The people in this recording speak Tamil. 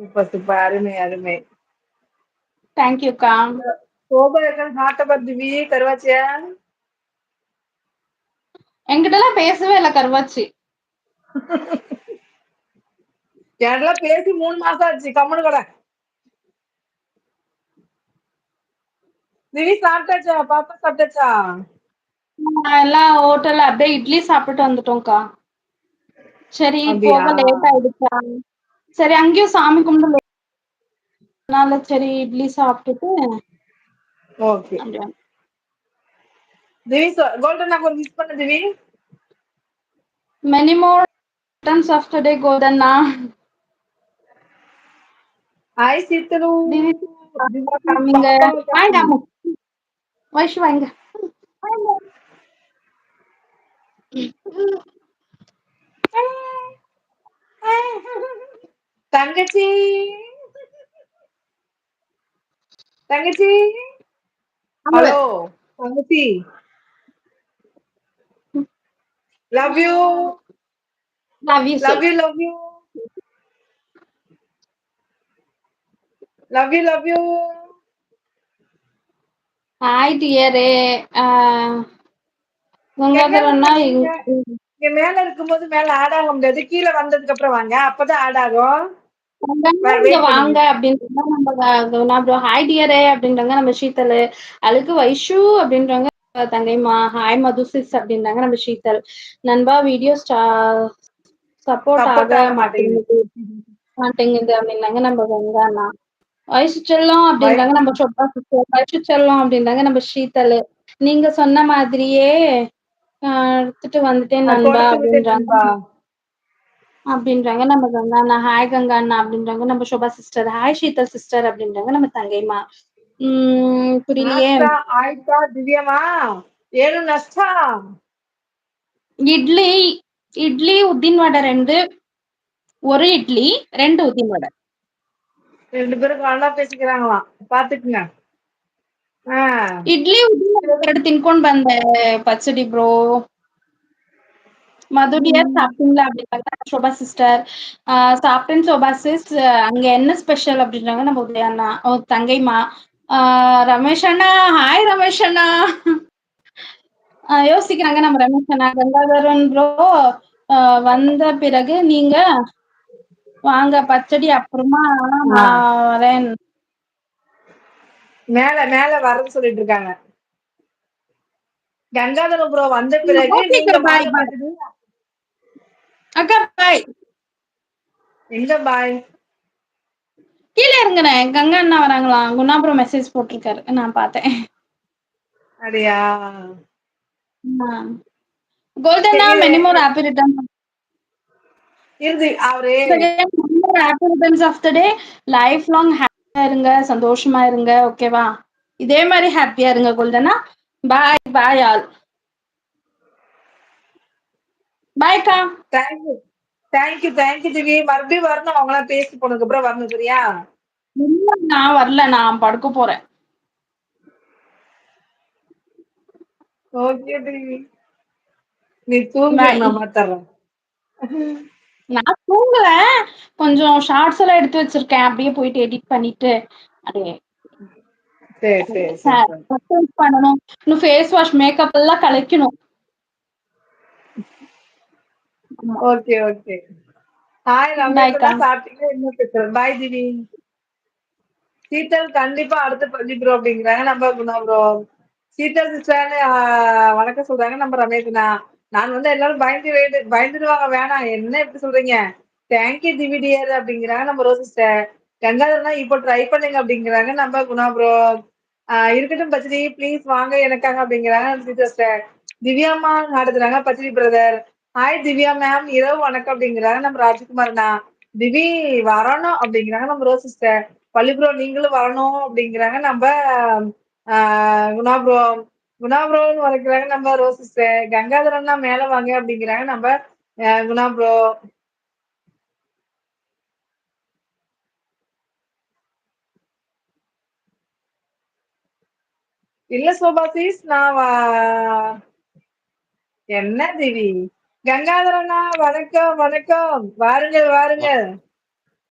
Super super. அருமை அருமை. தேங்க்யூக்கா சோபா ஹார்ட்ட பர்திவி கருவாச்சியா? என்கிட்டலாம் பேசவே இல்ல கருவாச்சி. என்கிட்ட பேசி மூணு மாசம் ஆச்சு கம்முனு கூட. திவி சாப்பிட்டாச்சா? பாப்பா சாப்பிட்டாச்சா? எல்லாம் ஹோட்டல்ல அப்படியே இட்லி சாப்பிட்டு வந்துட்டோம்க்கா சரி? போக லேட் ஆயிடுச்சா? சரி அங்கேயும் சாமி கும்பிட்டு அதனால சரி இட்லி சாப்பிட்டுட்டு ஓகே. அப்படியே. வந்தோம். திவி கோல்டன் நான் மிஸ் பண்ண திவி. Many more returns of the day கோதண்ணா ஹாய் சீத்தனு திவி நீங்க வாங்க. வைஷு வாங்க. தங்கச்சி. தங்கச்சி. ஹலோ. தங்கச்சி. Love you love you love you love you love you love you hi டியரே மேல இருக்கும்போது மேல ஆட் ஆக முடியாது. கீழே வந்ததுக்கு அப்புறம் வாங்க. அப்பதான் ஆட் ஆகும். வாங்க அப்படின்றாங்க நம்ம ஹாய் டியரே அப்படின்றாங்க நம்ம ஷீத்தல் அதுக்கு வைஷு அப்படின்றாங்க தங்கைமா ஹாய் மதுசிஸ் அப்படின்றாங்க நம்ம ஷீத்தல் நண்பா வீடியோ சப்போர்ட் ஆக மாட்டேங்குது. மாட்டேங்குது. அப்படின்னாங்க நம்ம கங்காண்ணா வயசு செல்லம் அப்படின்றாங்க நம்ம சொப்பா சிஸ்டர் வயசு செல்லம் அப்படின்றாங்க நம்ம ஷீத்தல் நீங்க சொன்ன மாதிரியே எடுத்துட்டு வந்துட்டேன் நண்பா அப்படின்றாங்க. அப்படின்றாங்க நம்ம கங்கா அண்ணா ஹாய் கங்கா அண்ணா அப்படின்றாங்க நம்ம Shobha sister hi Sheetal sister அப்படின்றாங்க நம்ம தங்கைமா உம் புரியலையே ನಾಷ್ಟ ಆಯ್ತಾ ದಿವ್ಯಮ್ಮ ಏನು ನಷ್ಟ இட்லி இட்லி உத்தின் வடை ரெண்டு ஒரு இட்லி ரெண்டு உத்தின் வடை ரெண்டு பேரும் நல்லா பேசிக்கிறாங்களாம் பாத்துக்குங்க ஆஹ் ಇಡ್ಲಿ ಎರಡು ತಿನ್ಕೊಂಡ್ ಬಂದೆ ಪಚ್ಚಡಿ ಬ್ರೋ மது டியர் சாப்பிட்டீங்களா அப்படின்னாங்க சோபா சிஸ்டர் சாப்பிட்டேன் சோபா சிஸ் அங்க என்ன ஸ்பெஷல் அப்படின்றாங்க நம்ம உதய அண்ணா. ஓ தங்கைமா ரமேஷ் அண்ணா. ஹாய் ரமேஷ் அண்ணா. யோசிக்கிறாங்க நம்ம ரமேஷ் அண்ணா. கங்காதரன் ப்ரோ வந்த பிறகு நீங்க வாங்க பச்சடி அப்புறமா வரேன். மேல மேல வரேன்னு சொல்லிட்டு இருக்காங்க. கங்காதர ப்ரோ வந்த பிறகு அக்கா பாய் எங்க பாய் கீழே இருங்கண்ணே. கங்கா அண்ணா வராங்களாம் குணாபுரம் மெசேஜ் போட்டிருக்காரு. நான் பார்த்தேன். அப்படியா? கோல்டனா சரி. மெனி மோர் ஹாப்பி ரிட்டர்ன் இருந்து அவரு. Happy returns of the day life long ஹாப்பியா இருங்க. சந்தோஷமா இருங்க. ஓகேவா இதே மாதிரி ஹாப்பியா இருங்க கோல்டனா. Bye bye all பாய்க்கா thank you thank you thank you Divi மறுபடியும் வரணும். அவங்களாம் பேசி போனதுக்கு அப்புறம் வரணும் சரியா? இல்ல நான் வரல. நான் படுக்க போறேன். ஓகே திவி நீ தூங்கு. நான் மாத்தறேன். நான் கொஞ்சம் ஷார்ட்ஸ் எல்லாம் எடுத்து வச்சிருக்கேன். அப்படியே போயிட்டு எடிட் பண்ணிட்டு அப்படியே. பண்ணணும். இன்னும் ஃபேஸ் வாஷ் மேக்கப் எல்லாம் கலைக்கணும். Okay okay. ஹாய் அக்கா. சாப்பிட்டீங்க. பேசுறேன் பாய் திவி சீத்தல் கண்டிப்பா அடுத்து பண்ணி ப்ரோ அப்படிங்கிறாங்க. நம்ம ப்ரோ சீத்தல் சிஸ்டர் வணக்கம் சொல்றாங்க. நம்ம ரமேஷ்னா நான் வந்து எல்லாரும் பயந்து பயந்துடுவாங்க வேணாம். என்ன எப்படி சொல்றீங்க? தேங்க்யூ திவி டியர் அப்படிங்கிறாங்க நம்ம ரோஸ் சிஸ்டர் கங்காதரனா இப்போ ட்ரை பண்ணுங்க அப்படிங்கிறாங்க நம்ம குணா ப்ரோ இருக்கட்டும் பச்சடி. ப்ளீஸ் வாங்க எனக்காக அப்படிங்கிறாங்க சிஸ்டர் திவ்யாம்மா நடத்துறாங்க பச்சடி பிரதர் ஹாய் திவ்யா மேம் இரவு வணக்கம் அப்படிங்கிறாங்க. நம்ம ராஜ்குமார்னா திவி வரணும் அப்படிங்கிறாங்க. நம்ம ரோஸ் சிஸ்டர் ப்ரோ நீங்களும் வரணும் அப்படிங்கிறாங்க. நம்ம ஆஹ் குணா ப்ரோ குணா ப்ரோன்னு வரைக்கிறாங்க நம்ம ரோஸ் சிஸ்டர் கங்காதரன்னா மேல வாங்க அப்படிங்கிறாங்க நம்ம குணா ப்ரோ இல்ல சோபாசிஸ் நான் வா- என்ன திவி? கங்காதரண்ணா வணக்கம் வணக்கம். வாருங்கள் வாருங்கள்.